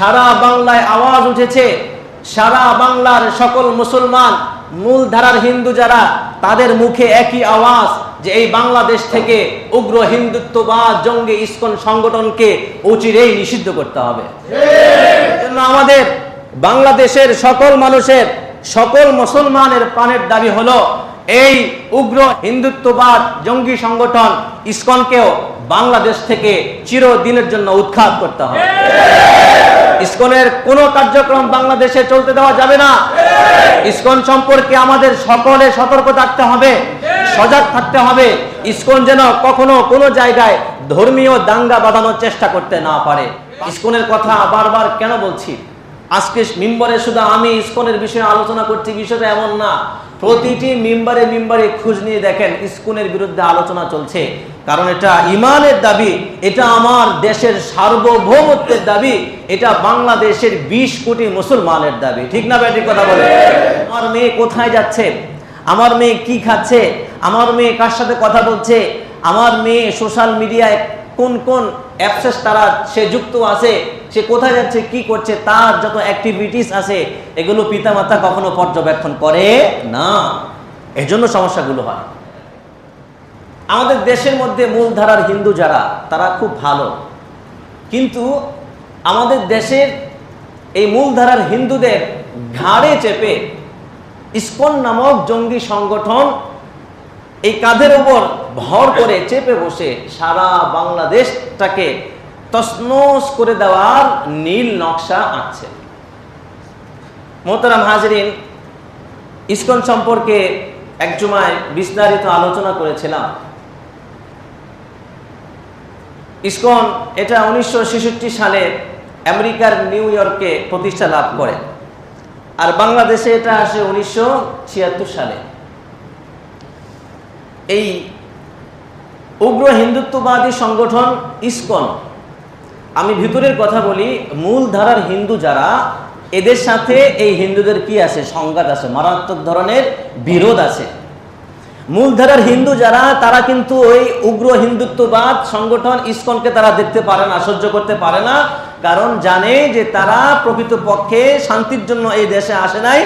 সারা বাংলায় আওয়াজ উঠেছে। সারা বাংলার সকল মুসলমান মূল ধারার হিন্দু যারা, তাদের মুখে একই আওয়াজ যে এই বাংলাদেশ থেকে উগ্র হিন্দুত্ববাদ, জঙ্গি ইস্কন সংগঠনকে অচিরেই নিষিদ্ধ করতে হবে। আমাদের বাংলাদেশের সকল মানুষের, সকল মুসলমানের প্রাণের দাবি হলো, এই উগ্র হিন্দুত্ববাদ, জঙ্গি সংগঠন ইস্কনকেও বাংলাদেশ থেকে চিরদিনের জন্য উৎখাত করতে হবে। ইসকনের কোনো কার্যক্রম বাংলাদেশে চলতে দেওয়া যাবে না। ইসকন সম্পর্কে আমাদের সকলে সতর্ক থাকতে হবে, সজাগ থাকতে হবে। ইসকন যেন কখনো কোনো জায়গায় ধর্মীয় দাঙ্গা বাঁধানোর চেষ্টা করতে না পারে। ইসকনের কথা বারবার কেন বলছি? আজকে মিম্বরে শুধু আমি ইসকনের বিষয়ে আলোচনা করছি, বিষয়টা এমন না। প্রতিটি মিম্বারে মিম্বারে খোঁজ নিয়ে দেখেন ইস্কনের বিরুদ্ধে আলোচনা চলছে। কারণ এটা ইমানের দাবি, এটা আমার দেশের সার্বভৌমত্বের দাবি, এটা বাংলাদেশের বিশ কোটি মুসলমানের দাবি। ঠিক না ব্যাটির কথা বলে আমার মেয়ে কোথায় যাচ্ছে? আমার মেয়ে কি খাচ্ছে? আমার মেয়ে কার সাথে কথা বলছে? আমার মেয়ে সোশ্যাল মিডিয়ায় কোন কোন অ্যাপসেস তারা সে যুক্ত আছে? সে কোথায় যাচ্ছে? কি করছে? তার যত অ্যাক্টিভিটিস আছে, এগুলো পিতামাতা কখনো পর্যবেক্ষণ করে না। এজন্য সমস্যাগুলো হয়। আমাদের দেশের মধ্যে মূলধারার হিন্দু যারা, তারা খুব ভালো। কিন্তু আমাদের দেশের এই মূলধারার হিন্দুদের ঘাড়ে চেপে ইস্কন নামক জঙ্গি সংগঠন এই কাঁধের উপর ভর করে চেপে বসে সারা বাংলাদেশটাকে তসনস করে দেওয়ার নীল নকশা আঁকছে। মোহতারাম হাজরিন, ইস্কন সম্পর্কে এক জুমায় বিস্তারিত আলোচনা করেছিলাম। ইসকন, এটা উনিশশো ছেষট্টি সালে আমেরিকার নিউ ইয়র্কে প্রতিষ্ঠা লাভ করে। আর বাংলাদেশে এটা আসে উনিশশো ছিয়াত্তর সালে। এই উগ্র হিন্দুত্ববাদী সংগঠন ইসকন, আমি ভিতরের কথা বলি, মূল ধারার হিন্দু যারা, এদের সাথে এই হিন্দুদের কি আছে? সংঘাত আছে, মারাত্মক ধরনের বিরোধ আছে। মূলধারার হিন্দু যারা, তারা কিন্তু ওই উগ্র হিন্দুত্ববাদ সংগঠন ইসকনকে তারা দেখতে পারে না, সহ্য করতে পারে না, কারণ জানে যে তারা প্রকৃতপক্ষে শান্তির জন্য এই দেশে আসে নাই।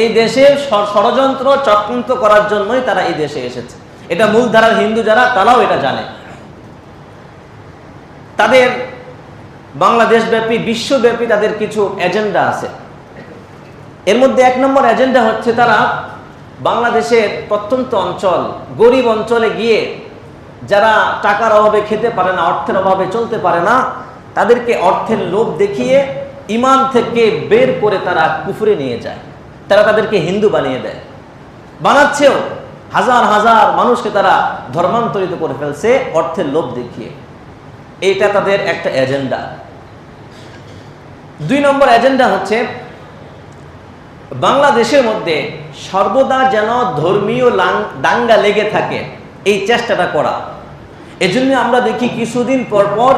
এই দেশে ষড়যন্ত্র চক্রান্ত করার জন্যই তারা এই দেশে এসেছে। এটা মূলধারার হিন্দু যারা, তারাও এটা জানে। তাদের বাংলাদেশব্যাপী, বিশ্বব্যাপী তাদের কিছু এজেন্ডা আছে। এর মধ্যে এক নম্বর এজেন্ডা হচ্ছে তারা বাংলাদেশের প্রত্যন্ত অঞ্চল, গরিব অঞ্চলে গিয়ে যারা টাকার অভাবে খেতে পারে না, অর্থের অভাবে চলতে পারে না, তাদেরকে অর্থের লোভ দেখিয়ে ইমান থেকে বের করে তারা কুফুরে নিয়ে যায়। তারা তাদেরকে হিন্দু বানিয়ে দেয়। বানাচ্ছেও হাজার হাজার মানুষকে তারা ধর্মান্তরিত করে ফেলছে অর্থের লোভ দেখিয়ে। এটা তাদের একটা এজেন্ডা। দুই নম্বর এজেন্ডা হচ্ছে বাংলাদেশের মধ্যে সর্বদা যেন ধর্মীয় দাঙ্গা লেগে থাকে, এই চেষ্টাটা করা। এজন্য আমরা দেখি কিছুদিন পর পর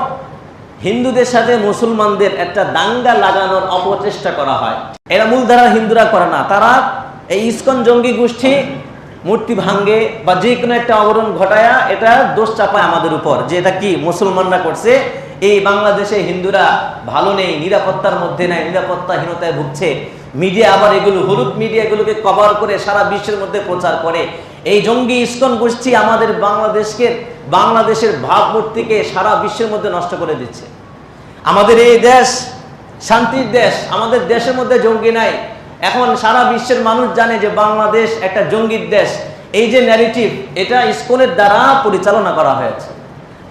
হিন্দুদের সাথে মুসলমানদের একটা দাঙ্গা লাগানোর অপচেষ্টা করা হয়। এরা মূলধারা হিন্দুরা করে না, তারা এই ইস্কন জঙ্গি গোষ্ঠী, মূর্তি ভাঙ্গে বা যে কোনো একটা অবরণ ঘটায়া এটা দোষ চাপায় আমাদের উপর, যে এটা কি মুসলমানরা করছে। এই বাংলাদেশে হিন্দুরা ভালো নেই, নিরাপত্তার মধ্যে নেই, নিরাপত্তাহীনতায় ভুগছে। মিডিয়া আবার এগুলো হলুদ মিডিয়া এগুলোকে কভার করে সারা বিশ্বের মধ্যে প্রচার করে। এই জঙ্গি ইস্কন গোষ্ঠী আমাদের বাংলাদেশকে, বাংলাদেশের ভাবমূর্তিকে সারা বিশ্বের মধ্যে নষ্ট করে দিচ্ছে। আমাদের এই দেশ শান্তির দেশ, আমাদের দেশের মধ্যে জঙ্গি নাই। এখন সারা বিশ্বের মানুষ জানে যে বাংলাদেশ একটা জঙ্গির দেশ। এই যে ন্যারেটিভ এটা ইস্কনের দ্বারা পরিচালনা করা হয়েছে,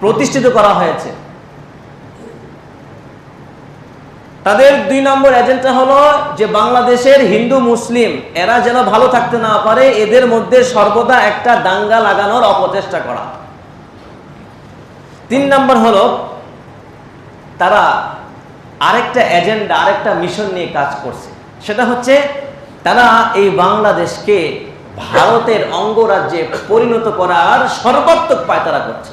প্রতিষ্ঠিত করা হয়েছে। তাদের দুই নম্বর এজেন্ডা হলো যে বাংলাদেশের হিন্দু মুসলিম, এরা যেন ভালো থাকতে না পারে, এদের মধ্যে সর্বদা একটা দাঙ্গা লাগানোর অপচেষ্টা করা। তিন নম্বর হলো, তারা আরেকটা এজেন্ডা, আরেকটা মিশন নিয়ে কাজ করছে। সেটা হচ্ছে, তারা এই বাংলাদেশকে ভারতের অঙ্গরাজ্যে পরিণত করার সর্বাত্মক পায়তারা করছে।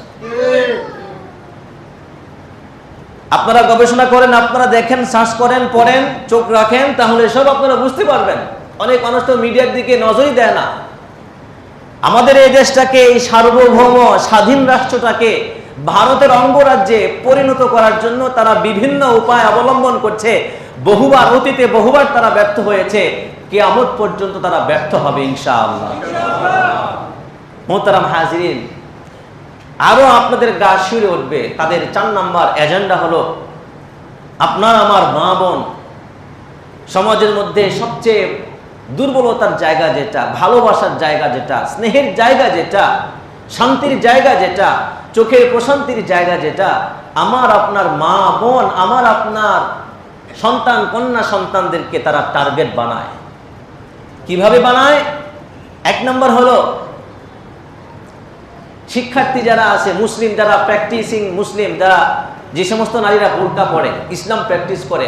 আপনারা গবেষণা করেন, আপনারা দেখেন শ্বাস করেন, পড়েন, চোখ রাখেন, তাহলে সব আপনারা বুঝতে পারবেন। অনেক মানুষ তো মিডিয়ার দিকে নজরই দেয় না। আমাদের এই দেশটাকে, এই সার্বভৌম স্বাধীন রাষ্ট্রটাকে ভারতের অঙ্গরাজ্যে পরিণত করার জন্য তারা বিভিন্ন উপায় অবলম্বন করছে। বহুবার অতীতে বহুবার তারা ব্যর্থ হয়েছে। কে কেয়ামত পর্যন্ত তারা ব্যর্থ হবে, ইনশাআল্লাহ। মোহতারাম হাজিরিন আরও আপনাদের গা শিউরে উঠবে। তাদের চার নাম্বার এজেন্ডা হলো আপনার, আমার মা বোন। সমাজের মধ্যে সবচেয়ে দুর্বলতার জায়গা যেটা, ভালোবাসার জায়গা যেটা, স্নেহের জায়গা যেটা, শান্তির জায়গা যেটা, চোখের প্রশান্তির জায়গা যেটা, আমার আপনার মা বোন, আমার আপনার সন্তান, কন্যা সন্তানদেরকে তারা টার্গেট বানায়। কীভাবে বানায়? এক নম্বর হলো শিক্ষার্থী যারা আছে, মুসলিম যারা প্র্যাকটিসিং মুসলিম, যারা যে সমস্ত নারীরা বোরকা পড়ে ইসলাম প্র্যাকটিস করে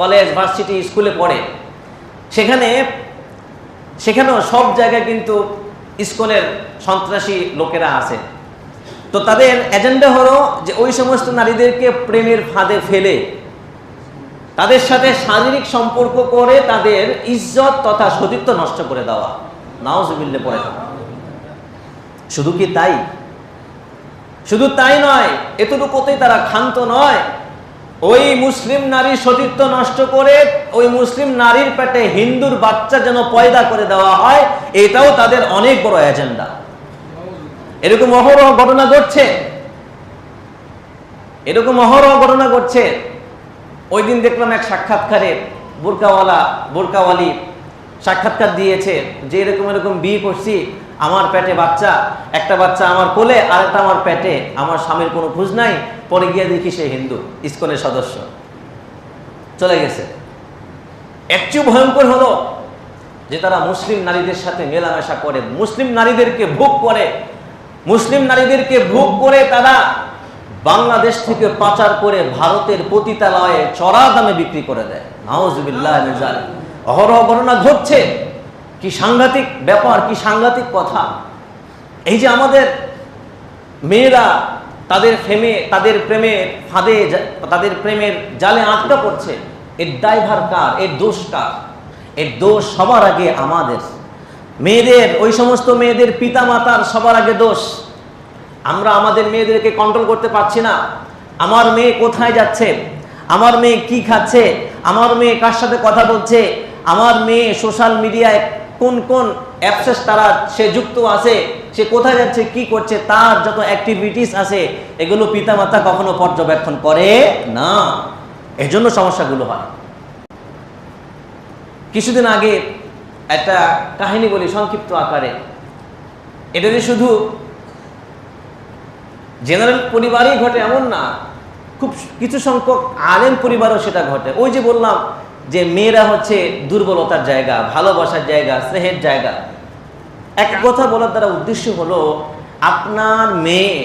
কলেজ ভার্সিটি স্কুলে পড়ে, সেখানে, সেখানেও সব জায়গায় কিন্তু ইস্কনের সন্ত্রাসী লোকেরা আছে। তো তাদের এজেন্ডা হলো যে ওই সমস্ত নারীদেরকে প্রেমের ফাঁদে ফেলে, তাদের সাথে শারীরিক সম্পর্ক করে তাদের ইজ্জত তথা সতীত্ব নষ্ট করে দেওয়া। নাওজবিল্লে পড়ে। শুধু কি তাই? শুধু তাই নয়, এতটুকুতেই তারা ক্ষান্ত নয়। ওই মুসলিম নারীর সতীত্ব নষ্ট করে, ওই মুসলিম নারীর পেটে হিন্দুর বাচ্চা যেন পয়দা করে দেওয়া হয়, এটাও তাদের অনেক বড় এজেন্ডা। এরকম অহরহ ঘটনা ঘটছে। এরকম অহরহ ঘটনা ঘটছে। ওই দিন দেখলাম এক সাক্ষাৎকারে বোরকাওয়ালা, বোরকাওয়ালি সাক্ষাৎকার দিয়েছে যে এরকম এরকম বিয়ে করছি আমার পেটে বাচ্চা, একটা বাচ্চা আমার কোলে আর একটা আমার পেটে। আমার স্বামীর কোনো খোঁজ নাই, পরে গিয়ে দেখি সে হিন্দু, ইস্কনের সদস্য। চলে গেছে। চেয়েও ভয়ঙ্কর হলো যে তারা মুসলিম নারীদের সাথে মেলামেশা করে, মুসলিম নারীদেরকে ভোগ করে। মুসলিম নারীদেরকে ভোগ করে তারা বাংলাদেশ থেকে পাচার করে ভারতের পতিতালয়ে চড়া দামে বিক্রি করে দেয়। নাওজবিল্লাহ অহরহ ঘটনা ঘটছে। কি সাংঘাতিক ব্যাপার, কি সাংঘাতিক কথা। এই যে আমাদের মেয়েরা তাদের প্রেমে তাদের প্রেমের ফাঁদে তাদের প্রেমের জালে আটকা পড়ছে, এর ড্রাইভার কার, এর দোষ কার? এর দোষ সবার আগে আমাদের। মেয়েদের, ওই সমস্ত মেয়েদের পিতা মাতার সবার আগে দোষ। আমরা আমাদের মেয়েদেরকে কন্ট্রোল করতে পারছি না। আমার মেয়ে কোথায় যাচ্ছে? আমার মেয়ে কি খাচ্ছে? আমার মেয়ে কার সাথে কথা বলছে? আমার মেয়ে সোশ্যাল মিডিয়ায় কোন কোন অ্যাপসেস তারা সে যুক্ত আছে, সে কোথায় যাচ্ছে, কি করছে, তার যত অ্যাক্টিভিটিস আছে, এগুলো পিতামাতা কখনো পর্যবেক্ষণ করে না। এজন্য সমস্যাগুলো হয়। কিছুদিন আগে একটা কাহিনী বলি সংক্ষিপ্ত আকারে। এটা যে শুধু জেনারেল পরিবারেই ঘটে এমন না, খুব কিছু সংখ্যক আলেম পরিবারও সেটা ঘটে। ওই যে বললাম যে মেয়েরা হচ্ছে দুর্বলতার জায়গা ভালোবাসার জায়গা স্নেহের জায়গা। এক কথা বলার দ্বারা উদ্দেশ্য হলো আপনার মেয়ে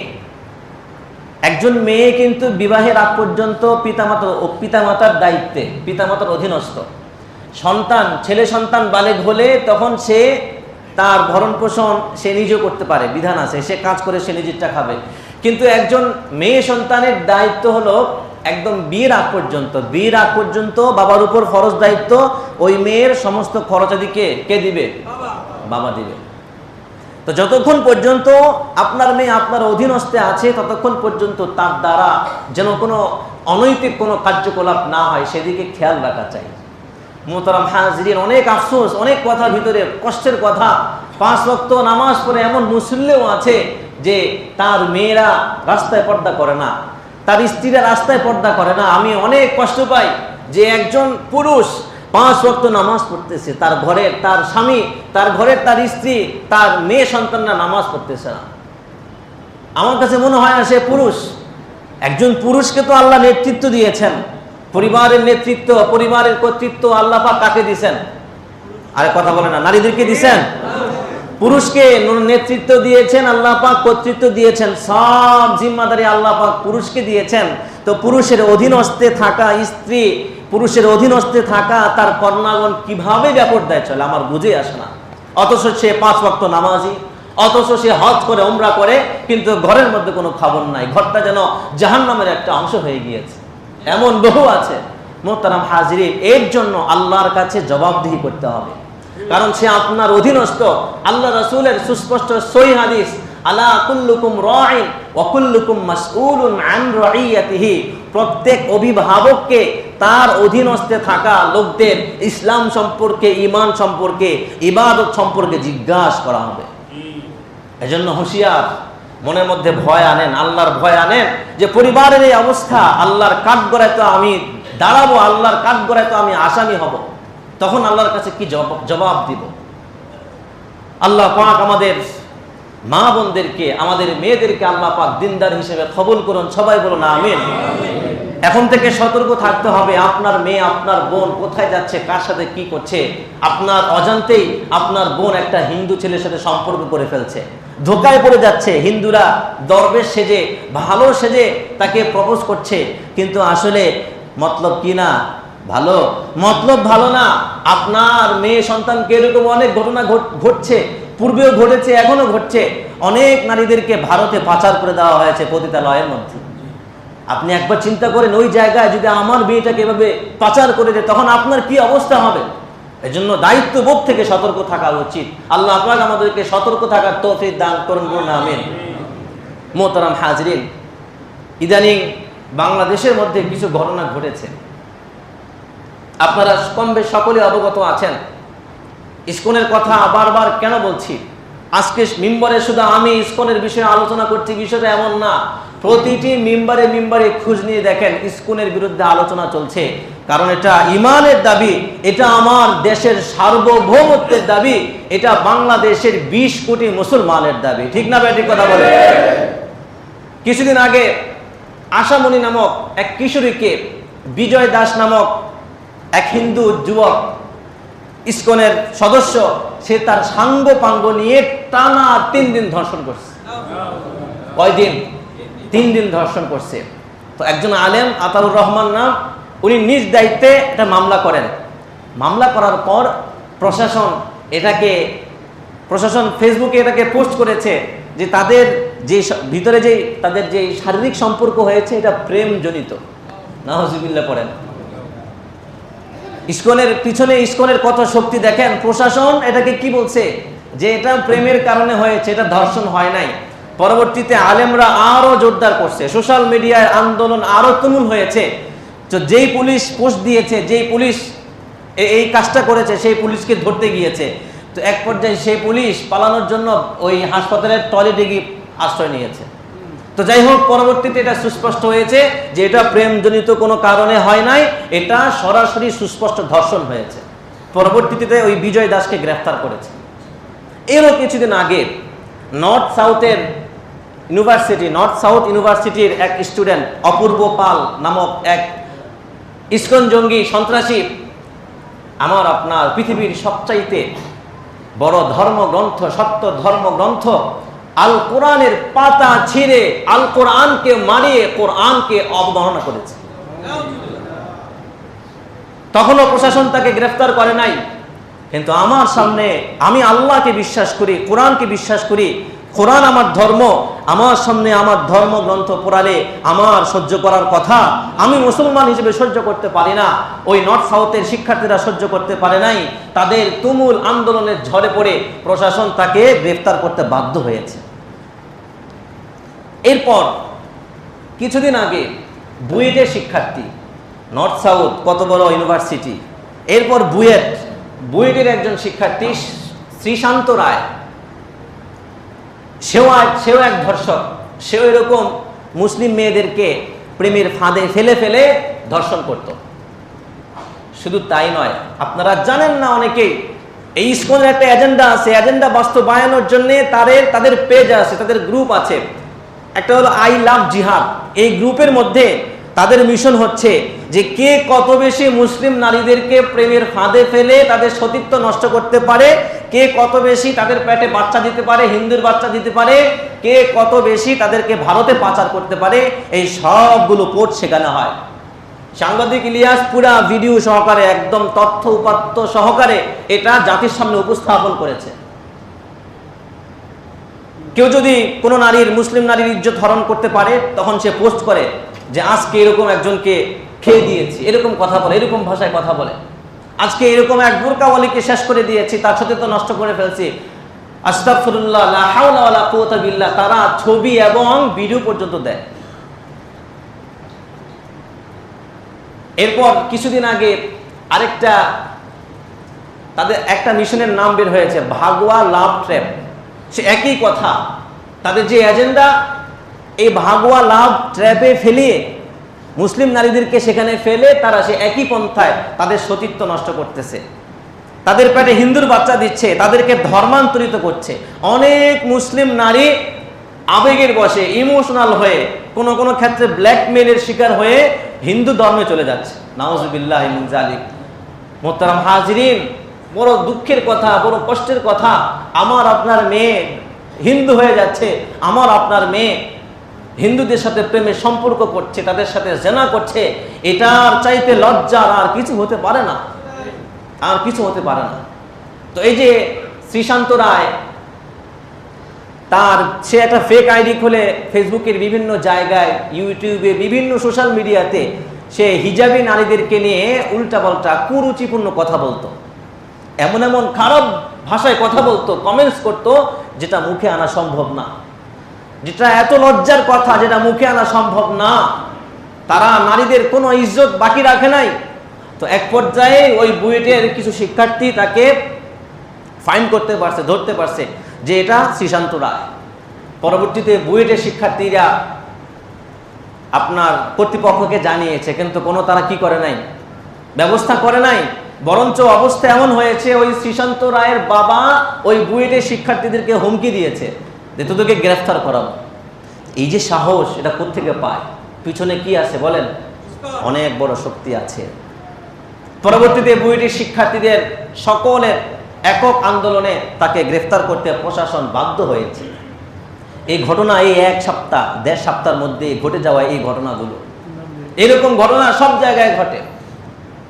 একজন মেয়ে কিন্তু বিবাহের আগ পর্যন্ত পিতামাতা ও পিতামাতার দায়িত্বে পিতামাতার অধীনস্থ। সন্তান ছেলে সন্তান বালেগ হলে তখন সে তার ভরণ পোষণ সে নিজেও করতে পারে বিধান আছে সে কাজ করে সে নিজেরটা খাবে। কিন্তু একজন মেয়ে সন্তানের দায়িত্ব হলো একদম বিয়ের আগ পর্যন্ত, বিয়ের আগ পর্যন্ত বাবার উপর ফরজ দায়িত্ব, ওই মেয়ের সমস্ত খরচাদি কে দিবে? বাবা দিবে। তো যতক্ষণ পর্যন্ত আপনার মেয়ে আপনার অধীনস্থে আছে, ততক্ষণ পর্যন্ত তার দ্বারা যেন কোনো অনৈতিক কোনো কার্যকলাপ না হয়, সেদিকে খেয়াল রাখা চাই। মোহতারাম হাজরিন, অনেক আফসোস, অনেক কথার ভিতরে কষ্টের কথা। পাঁচ রক্ত নামাজ পড়ে এমন মুসল্লেও আছে যে তার মেয়েরা রাস্তায় পর্দা করে না। তার স্ত্রীরা রাস্তায় পর্দা করে না। আমি অনেক কষ্ট পাই যে একজন পুরুষ পাঁচ ওয়াক্ত নামাজ পড়তেছে, তার ঘরের তার স্বামী, তার ঘরের তার স্ত্রী, তার মেয়ে সন্তানরা নামাজ পড়তেছে না। আমার কাছে মনে হয় না সে পুরুষ। একজন পুরুষকে তো আল্লাহ নেতৃত্ব দিয়েছেন। পরিবারের নেতৃত্ব, পরিবারের কর্তৃত্ব আল্লাহ পাক কাকে দিছেন? আরে কথা বলে না, নারীদেরকে দিছেন? পুরুষকে নেতৃত্ব দিয়েছেন, আল্লাহ পাক কর্তৃত্ব দিয়েছেন, সব জিম্মাদারি আল্লাহ পাক পুরুষকে দিয়েছেন। তো পুরুষের অধীনস্থে থাকা স্ত্রী, পুরুষের অধীনস্থে থাকা তার কর্ণাগণ কীভাবে ব্যাপার দেয় চলে, আমার বুঝে আসে না। অথচ সে পাঁচ ভক্ত নামাজি, অথচ সে হজ করে ওমরা করে, কিন্তু ঘরের মধ্যে কোনো খবর নাই। ঘরটা যেন জাহান্নামের একটা অংশ হয়ে গিয়েছে। এমন বহু আছে, মোহতারাম হাজিরি এর জন্য আল্লাহর কাছে জবাবদিহি করতে হবে। কারণ সে আপনার অধীনস্থ। আল্লাহ রসুলের সুস্পষ্ট সই হাদিস, আলা কুল্লুকুম রাইন ওয়াকুল্লুকুম মাসউলুন প্রত্যেক অভিভাবককে তার অধীনস্থে থাকা লোকদের ইসলাম সম্পর্কে, ঈমান সম্পর্কে, ইবাদত সম্পর্কে জিজ্ঞাসা করা হবে। এজন্য হুঁশিয়ার, মনের মধ্যে ভয় আনেন, আল্লাহর ভয় আনেন যে পরিবারের এই অবস্থা, আল্লাহর কাঠগড়ায় তো আমি দাঁড়াবো, আল্লাহর কাঠগড়ায় তো আমি আসামি হব। তখন আল্লাহর কাছে কি জবাব দিব? আল্লাহ পাক আমাদের মা বোনদেরকে, আমাদের মেয়েদেরকে আল্লাহ পাক দিনদার হিসেবে কবুল করুন। সবাই বলুন আমিন। এখন থেকে সতর্ক থাকতে হবে, আপনার মেয়ে, আপনার বোন কোথায় যাচ্ছে, কার সাথে কি করছে? আপনার অজান্তেই আপনার বোন একটা হিন্দু ছেলের সাথে সম্পর্ক করে ফেলছে। ধোকায় পড়ে যাচ্ছে। হিন্দুরা দরবেশ সেজে, ভালো সেজে তাকে প্রপোজ করছে। কিন্তু আসলে মতলব কি না? ভালো? মতলব ভালো না। আপনার মেয়ে সন্তানকে এরকম অনেক ঘটনা ঘট- ঘটছে, পূর্বেও ঘটেছে, এখনও ঘটছে। অনেক নারীদেরকে ভারতে পাচার করে দেওয়া হয়েছে পতিতালয়ের মধ্যে। আপনি একবার চিন্তা করেন, ওই জায়গায় যদি আমার মেয়েটাকে এভাবে পাচার করে দেয়, তখন আপনার কি অবস্থা হবে? এই এজন্য দায়িত্ববোধ থেকে সতর্ক থাকা উচিত। আল্লাহ আপনাকে আমাদেরকে সতর্ক থাকার তৌফিক দান করুন আমিন। মোহতারাম হাজরিন, ইদানিং বাংলাদেশের মধ্যে কিছু ঘটনা ঘটেছে। আপনারা কম বেশ সকলে অবগত আছেন। ইস্কনের কথা বারবার কেন বলছি? আজকে মিম্বরে শুধু আমি ইস্কনের বিষয়ে আলোচনা করছি, বিষয়টা এমন না। প্রতিটি মিম্বারে মিম্বারে খোঁজ নিয়ে দেখেন ইস্কনের বিরুদ্ধে আলোচনা চলছে। কারণ এটা ইমানের দাবি, এটা আমার দেশের সার্বভৌমত্বের দাবি, এটা বাংলাদেশের বিশ কোটি মুসলমানের দাবি। ঠিক না ঠিক কথা বলে কিছুদিন আগে আশামণি নামক এক কিশোরীকে বিজয় দাস নামক এক হিন্দু যুবক, ইস্কনের সদস্য, সে তার সাঙ্গ পাঙ্গ নিয়ে টানা তিন দিন ধর্ষণ করছে। কয়দিন তিন দিন ধর্ষণ করছে। তো একজন আলেম, আতাউর রহমান নাম, উনি নিজ দায়িত্বে একটা মামলা করেন। মামলা করার পর প্রশাসন এটাকে, প্রশাসন ফেসবুকে এটাকে পোস্ট করেছে যে তাদের যে ভিতরে যে তাদের যে শারীরিক সম্পর্ক হয়েছে, এটা প্রেমজনিত। নাহজিবিল্লা পড়েন। ইস্কনের পিছনে ইস্কনের কত শক্তি দেখেন? প্রশাসন এটাকে কি বলছে? যে এটা প্রেমের কারণে হয়েছে, এটা ধর্ষণ হয় নাই। পরবর্তীতে আলেমরা আরও জোরদার করছে। সোশ্যাল মিডিয়ায় আন্দোলন আরও তুমুল হয়েছে। তো যেই পুলিশ পোস্ট দিয়েছে, যেই পুলিশ এই কাজটা করেছে, সেই পুলিশকে ধরতে গিয়েছে। তো এক পর্যায়ে সেই পুলিশ পালানোর জন্য ওই হাসপাতালের টয়লেটে গিয়ে আশ্রয় নিয়েছে। তো যাই হোক পরবর্তীতে এটা সুস্পষ্ট হয়েছে যে এটা প্রেমজনিত কোনো কারণে হয় নাই, এটা সরাসরি সুস্পষ্ট ধর্ষণ হয়েছে। পরবর্তীতে ওই বিজয় দাসকে গ্রেফতার করেছে। এরও কিছুদিন আগে নর্থ সাউথের ইউনিভার্সিটি নর্থ সাউথ ইউনিভার্সিটির এক স্টুডেন্ট অপূর্ব পাল নামক এক ইস্কন জঙ্গি সন্ত্রাসী, আমার আপনার পৃথিবীর সবচাইতে বড় ধর্মগ্রন্থ সত্য ধর্মগ্রন্থ আল কোরআনের পাতা ছিঁড়ে আল কোরআনকে মারিয়ে কোরআনকে অবমাননা করেছে। তখনও প্রশাসন তাকে গ্রেফতার করে নাই। কিন্তু আমার সামনে আমি আল্লাহকে বিশ্বাস করি, কোরআনকে বিশ্বাস করি, কোরআন আমার ধর্ম, আমার সামনে আমার ধর্মগ্রন্থ পড়ালে আমার সহ্য করার কথা আমি মুসলমান হিসেবে সহ্য করতে পারি না। ওই নর্থ সাউথের শিক্ষার্থীরা সহ্য করতে পারে নাই। তাদের তুমুল আন্দোলনের ঝড়ে পড়ে প্রশাসন তাকে গ্রেফতার করতে বাধ্য হয়েছে। এরপর, কিছুদিন আগে বুয়েটের শিক্ষার্থী, নর্থ সাউথ কত বড় ইউনিভার্সিটি, এরপর বুয়েট, বুয়েটের একজন শিক্ষার্থী শ্রীশান্ত রায়। সেও সেও এক ধর্ষক, সেও এরকম মুসলিম মেয়েদেরকে প্রেমের ফাঁদে ফেলে ফেলে ধর্ষণ করত। শুধু তাই নয়, আপনারা জানেন না অনেকেই, এই ইস্কনের একটা এজেন্ডা আছে, এজেন্ডা বাস্তবায়নের জন্য তাদের তাদের পেজ আছে, তাদের গ্রুপ আছে। একটা হলো আই লাভ জিহাদ। এই গ্রুপের মধ্যে তাদের মিশন হচ্ছে যে কে কত বেশি মুসলিম নারীদেরকে প্রেমের ফাঁদে ফেলে তাদের সতীত্ব নষ্ট করতে পারে, কে কত বেশি তাদের পেটে বাচ্চা দিতে পারে, হিন্দুর বাচ্চা দিতে পারে, কে কত বেশি তাদেরকে ভারতে পাচার করতে পারে, এই সবগুলো কোর্ট শেখানো হয়। সাংবাদিক ইলিয়াস পুরা ভিডিও সহকারে, একদম তথ্য উপাত্ত সহকারে এটা জাতির সামনে উপস্থাপন করেছে। কেউ যদি কোনো নারীর, মুসলিম নারীর ইজ্জত হরণ করতে পারে, তখন সে পোস্ট করে যে আজকে এরকম একজনকে খেয়ে দিয়েছি, এরকম কথা বলে, এরকম ভাষায় কথা বলে। আজকে এরকম এক বুরকাওয়ালিকে শেষ করে দিয়েছি, তার সাথে তো নষ্ট করে ফেলছি। বিল্লাহ, তারা ছবি এবং ভিডিও পর্যন্ত দেয়। এরপর কিছুদিন আগে আরেকটা, তাদের একটা মিশনের নাম বের হয়েছে ভাগুয়া লাভ ট্র্যাপ। সে একই কথা। তাদের যে এজেন্ডা এই ভাগুয়া লাভ ট্র্যাপে ফেলিয়ে মুসলিম নারীদেরকে সেখানে ফেলে তারা সে একই পন্থায় তাদের সতীত্ব নষ্ট করতেছে। তাদের পেটে হিন্দুর বাচ্চা দিচ্ছে, তাদেরকে ধর্মান্তরিত করছে। অনেক মুসলিম নারী আবেগের বসে ইমোশনাল হয়ে, কোনো কোনো ক্ষেত্রে ব্ল্যাকমেলের শিকার হয়ে হিন্দু ধর্মে চলে যাচ্ছে। নাওজবিল্লাহ জালিক মোহতারাম হাজরিন বড় দুঃখের কথা, বড় কষ্টের কথা, আমার আপনার মেয়ে হিন্দু হয়ে যাচ্ছে, আমার আপনার মেয়ে হিন্দুদের সাথে প্রেমের সম্পর্ক করছে, তাদের সাথে জেনা করছে, এটার চাইতে লজ্জার আর কিছু হতে পারে না। আর কিছু হতে পারে না। তো এই যে শ্রীশান্ত রায়, তার সে একটা ফেক আইডি খুলে ফেসবুকের বিভিন্ন জায়গায়, ইউটিউবে, বিভিন্ন সোশ্যাল মিডিয়াতে সে হিজাবি নারীদেরকে নিয়ে উল্টাপাল্টা কুরুচিপূর্ণ কথা বলতো। এমন এমন খারাপ ভাষায় কথা বলতো কমেন্টস করতো, যেটা মুখে আনা সম্ভব না। যেটা এত লজ্জার কথা, যেটা মুখে আনা সম্ভব না। তারা নারীদের কোনো ইজ্জত বাকি রাখে নাই। তো এক পর্যায়ে ওই বুয়েটের কিছু শিক্ষার্থী তাকে ফাইন করতে পারছে, ধরতে পারছে যে এটা শ্রীশান্ত রায়। পরবর্তীতে বুয়েটের শিক্ষার্থীরা আপনার কর্তৃপক্ষকে জানিয়েছে, কিন্তু কোনো তারা কি করে নাই? ব্যবস্থা করে নাই? বরঞ্চ অবস্থা এমন হয়েছে, ওই শ্রীশান্ত রায়ের বাবা ওই বুয়েটের শিক্ষার্থীদেরকে হুমকি দিয়েছে যে তোদেরকে গ্রেফতার করাবো। এই যে সাহস, এটা কোত্থেকে পায়? পিছনে কি আছে বলেন? অনেক বড় শক্তি আছে। পরবর্তীতে বুয়েটের শিক্ষার্থীদের সকলের একক আন্দোলনে তাকে গ্রেফতার করতে প্রশাসন বাধ্য হয়েছে। এই ঘটনা এই এক সপ্তাহ, দেড় সপ্তাহের মধ্যে ঘটে যাওয়া এই ঘটনাগুলো। এরকম ঘটনা সব জায়গায় ঘটে।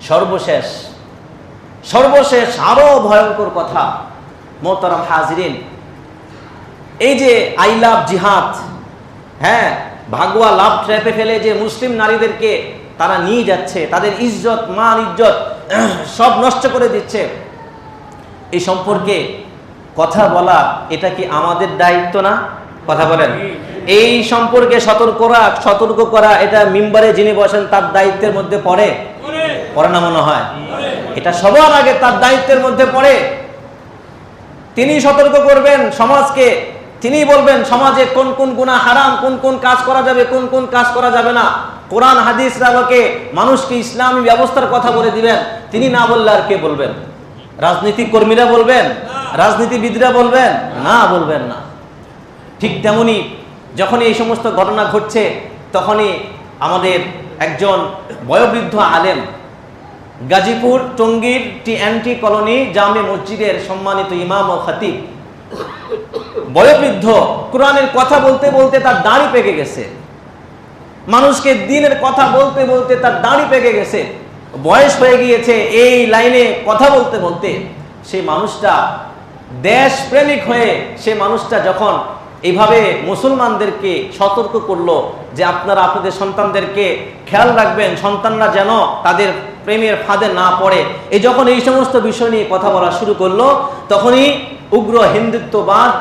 সর্বশেষ সর্বশেষ আরও ভয়ঙ্কর কথা মোহতারাম হাজরিন। এই যে আই লাভ জিহাদ হ্যাঁ ভাগুয়া লাভ ট্র্যাপে ফেলে যে মুসলিম নারীদেরকে তারা নিয়ে যাচ্ছে তাদের ইজ্জত মান ইজ্জত সব নষ্ট করে দিচ্ছে এই সম্পর্কে কথা বলা এটা কি আমাদের দায়িত্ব না? কথা বলেন। এই সম্পর্কে সতর্ক করা সতর্ক করা এটা মিম্বারে যিনি বসেন তার দায়িত্বের মধ্যে পড়ে? পড়ে। না মনে হয়? এটা সবার আগে তার দায়িত্বের মধ্যে পড়ে। তিনি সতর্ক করবেন সমাজকে। তিনি বলবেন, সমাজে কোন কোন গুণা হারাম, কোন কোন কাজ করা যাবে, কোন কোন কাজ করা যাবে না। কোরআন, হাদিস আলোকে মানুষকে ইসলামী ব্যবস্থার কথা বলে দিবেন। তিনি না বললে আর কে বলবেন? রাজনীতিক কর্মীরা বলবেন? রাজনীতিবিদরা বলবেন? না বলবেন না। ঠিক তেমনি যখনই এই সমস্ত ঘটনা ঘটছে, তখনই আমাদের একজন বয়োবৃদ্ধ আলেম গাজীপুর, টঙ্গীর অ্যান্টি কলোনি জামে মসজিদের সম্মানিত ইমাম ও খাতিব। বয়োবৃদ্ধ, কোরআনের কথা বলতে বলতে তার দাড়ি পেকে গেছে। মানুষকে দিনের কথা বলতে বলতে তার দাড়ি পেকে গেছে। বয়স হয়ে গিয়েছে, এই লাইনে কথা বলতে বলতে সেই মানুষটা দেশ প্রেমিক হয়ে সে মানুষটা যখন এইভাবে মুসলমানদেরকে সতর্ক করল যে আপনারা আপনাদের সন্তানদেরকে খেয়াল রাখবেন, সন্তানরা যেন তাদের প্রেমের ফাঁদে না পড়ে। এই যখন এই সমস্ত বিষয় নিয়ে কথা বলা শুরু করল, তখনই উগ্র হিন্দুত্ববাদ,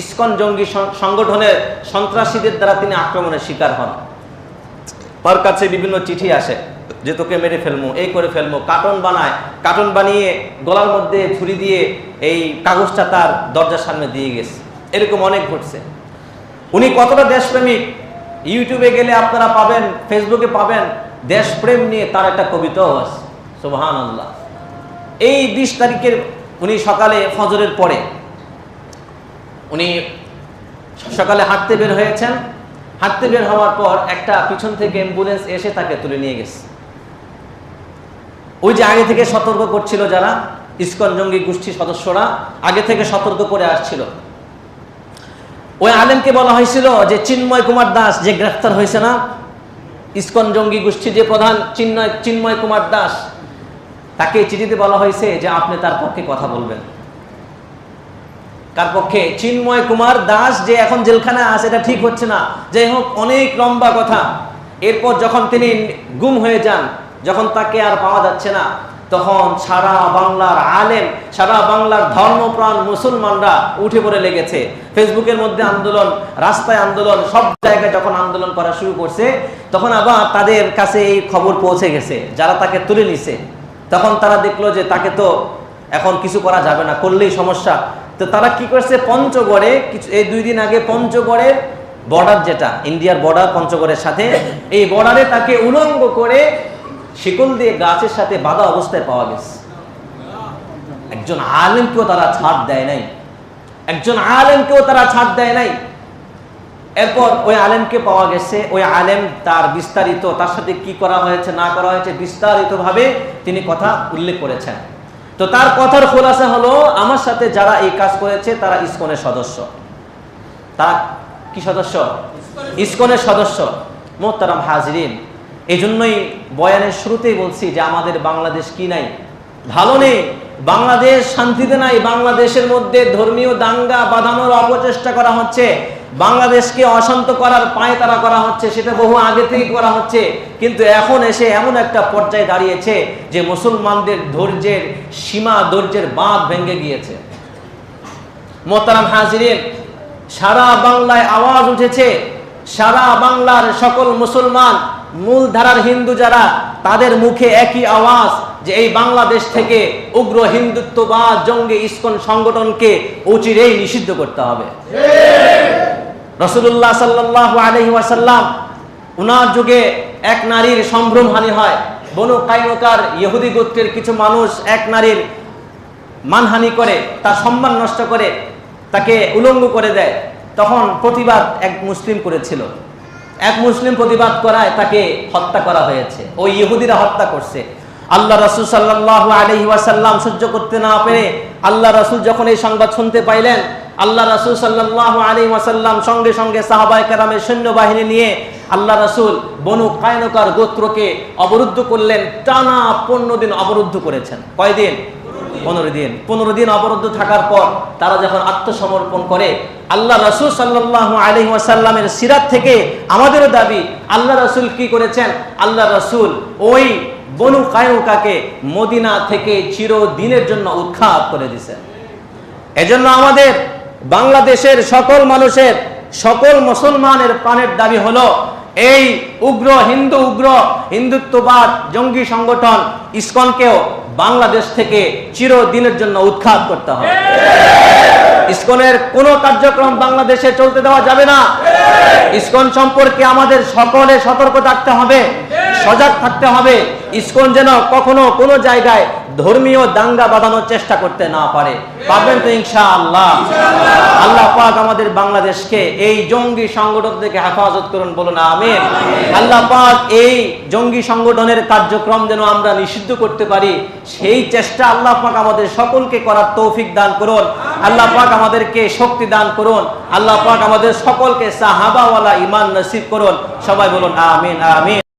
ইস্কন জঙ্গি সংগঠনের সন্ত্রাসীদের দ্বারা তিনি আক্রমণের শিকার হন। তার কাছে বিভিন্ন চিঠি আসে যে, তোকে মেরে ফেলব এই করে ফেলব কার্টন বানায়, কার্টন বানিয়ে গলার মধ্যে ছুরি দিয়ে এই কাগজটা তার দরজার সামনে দিয়ে গেছে। এরকম অনেক ঘটছে। উনি কতটা দেশপ্রেমিক? ইউটিউবে গেলে আপনারা পাবেন, ফেসবুকে পাবেন দেশপ্রেম নিয়ে তার একটা কবিতাও আছে সুবহান আল্লাহ এই বিশ তারিখের উনি সকালে ফজরের পরে উনি সকালে হাঁটতে বের হয়েছেন। হাঁটতে বের হওয়ার পর একটা পিছন থেকে অ্যাম্বুলেন্স এসে তাকে তুলে নিয়ে গেছে। ওই যে আগে থেকে সতর্ক করছিল যারা, ইস্কন জঙ্গি গোষ্ঠীর সদস্যরা, আগে থেকে সতর্ক করে আসছিল। ওই আলেমকে বলা হয়েছিল যে, চিন্ময় কুমার দাস যে গ্রেফতার হয়েছে না ইস্কন জঙ্গি গোষ্ঠীর যে প্রধান চিন্ময় চিন্ময় কুমার দাস, তাকে চিঠিতে বলা হয়েছে যে আপনি তার পক্ষে কথা বলবেন। কার পক্ষে? চিন্ময় কুমার দাস যে এখন জেলখানায় আছে, এটা ঠিক হচ্ছে না। যাই হোক, অনেক লম্বা কথা। এরপর যখন তিনি গুম হয়ে যান, যখন তাকে আর পাওয়া যাচ্ছে না তখন সারা বাংলার আলেম, সারা বাংলার ধর্মপ্রাণ মুসলমানরা উঠে পড়ে লেগেছে। ফেসবুকের মধ্যে আন্দোলন, রাস্তায় আন্দোলন, সব জায়গায় যখন আন্দোলন করা শুরু করছে, তখন আবার তাদের কাছে এই খবর পৌঁছে গেছে, যারা তাকে তুলে নিছে। তখন তারা দেখল যে তাকে তো এখন কিছু করা যাবে না, করলেই সমস্যা। তো তারা কি করছে? পঞ্চগড়ে কিছু, এই দুই দিন আগে পঞ্চগড়ের বর্ডার যেটা ইন্ডিয়ার বর্ডার পঞ্চগড়ের সাথে, এই বর্ডারে তাকে উলঙ্গ করে শিকল দিয়ে গাছের সাথে বাঁধা অবস্থায় পাওয়া গেছে। একজন আলেমকেও তারা ছাড় দেয় নাই। একজন আলেমকেও তারা ছাড় দেয় নাই। এরপর ওই আলেমকে পাওয়া গেছে। ওই আলেম তার বিস্তারিত তার সাথে কি করা হয়েছে না করা হয়েছে বিস্তারিতভাবে তিনি কথা উল্লেখ করেছেন। তো তার কথার খোলাসা হলো আমার সাথে যারা এই কাজ করেছে তারা ইসকনের সদস্য। তারা কি সদস্য? ইসকনের সদস্য। মোহতারাম হাজরিন। এই জন্যই বয়ানের শুরুতেই বলছি যে আমাদের বাংলাদেশ কি নাই? ভালো নেই। বাংলাদেশ শান্তিতে নাই। বাংলাদেশের মধ্যে ধর্মীয় দাঙ্গা বাঁধানোর অপচেষ্টা করা হচ্ছে। বাংলাদেশকে অশান্ত করার পায়ে তারা করা হচ্ছে। সেটা বহু আগে থেকে করা হচ্ছে। কিন্তু এখন এসে এমন একটা পর্যায়ে দাঁড়িয়েছে যে মুসলমানদের ধৈর্যের সীমা, ধৈর্যের বাঁধ ভেঙে গিয়েছে। মোহতারাম হাজিরিন, সারা বাংলায় আওয়াজ উঠেছে। সারা বাংলার সকল মুসলমান মূলধারার হিন্দু যারা, তাদের মুখে একই আওয়াজ যে এই বাংলাদেশ থেকে উগ্র হিন্দুত্ববাদ, জঙ্গি, ইস্কন সংগঠনকে অচিরেই নিষিদ্ধ করতে হবে। রসুল্লাহ সাল্লাহ আলহি ওয়াসাল্লাম, উনার যুগে এক নারীর সম্ভ্রমহানি হয়। বনু কাইনকার ইহুদি গোত্রের কিছু মানুষ এক নারীর মানহানি করে, তার সম্মান নষ্ট করে, তাকে উলঙ্গ করে দেয়। তখন প্রতিবাদ এক মুসলিম করেছিল। এক মুসলিম প্রতিবাদ করায় তাকে হত্যা করা হয়েছে। ওই ইহুদিরা হত্যা করছে। আল্লাহ রসুল সাল্লাহ আলহি ওয়াসাল্লাম সহ্য করতে না পেরে আল্লাহ রসুল যখন এই সংবাদ শুনতে পাইলেন, আল্লাহ রসুল সাল্লাহ আলী ওয়াসাল্লাম সঙ্গে সঙ্গে সাহাবাই কারামের সৈন্যবাহিনী নিয়ে আল্লাহ রসুল বনু কায়নকার গোত্রকে অবরুদ্ধ করলেন, টানা পনেরো দিন অবরুদ্ধ করেছেন। কয়দিন? পনেরো দিন। পনেরো দিন অবরুদ্ধ থাকার পর তারা যখন আত্মসমর্পণ করে, আল্লাহ রসুল সাল্লাহ আলহি ওয়াসাল্লামের সিরাত থেকে আমাদেরও দাবি, আল্লাহ রসুল কি করেছেন? আল্লাহ রসুল ওই বনু কায়ুকাকে মদিনা থেকে চিরদিনের জন্য উৎখাত করে দিছেন এজন্য আমাদের বাংলাদেশের সকল মানুষের, সকল মুসলমানের প্রাণের দাবি হলো, এই উগ্র হিন্দু উগ্র হিন্দুত্ববাদ জঙ্গি সংগঠন ইসকনকেও বাংলাদেশ থেকে চিরদিনের জন্য উৎখাত করতে হবে। ইস্কনের কোনো কার্যক্রম বাংলাদেশে চলতে দেওয়া যাবে না। ইস্কন সম্পর্কে আমাদের সকলে সতর্ক থাকতে হবে। সজাগ থাকতে হবে। ইসকন যেন কখনো কোনো জায়গায় ধর্মীয় দাঙ্গা বাঁধানোর চেষ্টা করতে না পারে। পারবেন তো ইনশা আল্লাহ আল্লাহ পাক আমাদের বাংলাদেশকে এই জঙ্গি সংগঠন থেকে হেফাজত করুন বলুন আমিন। আল্লাহ পাক এই জঙ্গি সংগঠনের কার্যক্রম যেন আমরা নিষিদ্ধ করতে পারি সেই চেষ্টা আল্লাহ পাক আমাদের সকলকে করার তৌফিক দান করুন। আল্লাহ পাক আমাদেরকে শক্তি দান করুন। আল্লাহ পাক আমাদের সকলকে সাহাবাওয়ালা ইমান নসিব করুন। সবাই বলুন আমিন আমিন।